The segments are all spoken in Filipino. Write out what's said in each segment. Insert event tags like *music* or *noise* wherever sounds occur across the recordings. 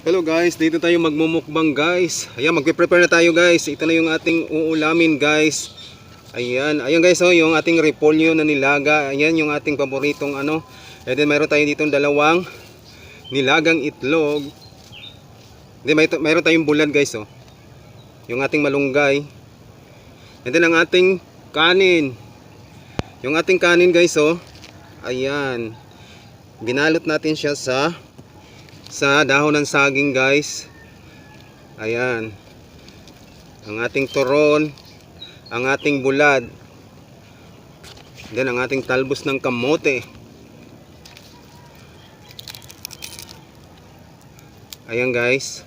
Hello guys, dito tayo magmumukbang guys. Ayan, magpe-prepare na tayo guys. Ito na yung ating uulamin guys. Ayan, ayan guys, oh, yung ating repolyo na nilaga. Ayan yung ating paboritong ano. And then mayroon tayo dito dalawang nilagang itlog. Then may mayroon tayong bulad guys, oh. Yung ating malunggay. And then ang ating kanin. Yung ating kanin guys, oh. Ayan. Binalot natin siya sa sa dahon ng saging guys. Ayan. Ang ating turon. Ang ating bulad. Then ang ating talbos ng kamote. Ayan guys.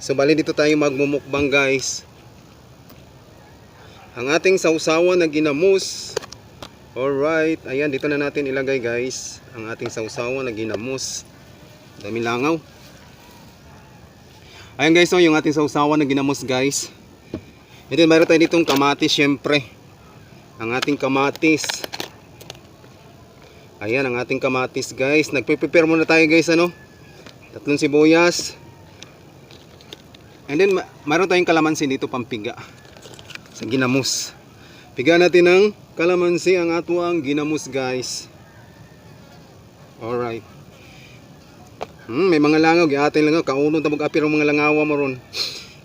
So bali dito tayo magmumukbang guys. Ang ating sausawan na ginamos alright. Ayan dito na natin ilagay guys ang ating sausawan na ginamos Daming langaw. Ayan guys, oh, yung ating sausawan na ginamos guys. And then mayroon tayo ditong kamatis syempre. Ang ating kamatis. Ayan ang ating kamatis guys. Nagpe-prepare muna tayo guys ano. Tatlong sibuyas. And then ma- mayroon tayong kalamansi dito pampiga. Sa ginamos. Piga natin ng kalamansi ang atuang ginamos guys. Alright. Hmm, may mga langaw, giatin langaw, kaunong tabog apir ang mga langawa mo ron.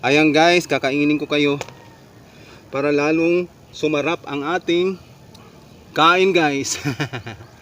Ayan guys, kakainin ko kayo para lalong sumarap ang ating kain guys. *laughs*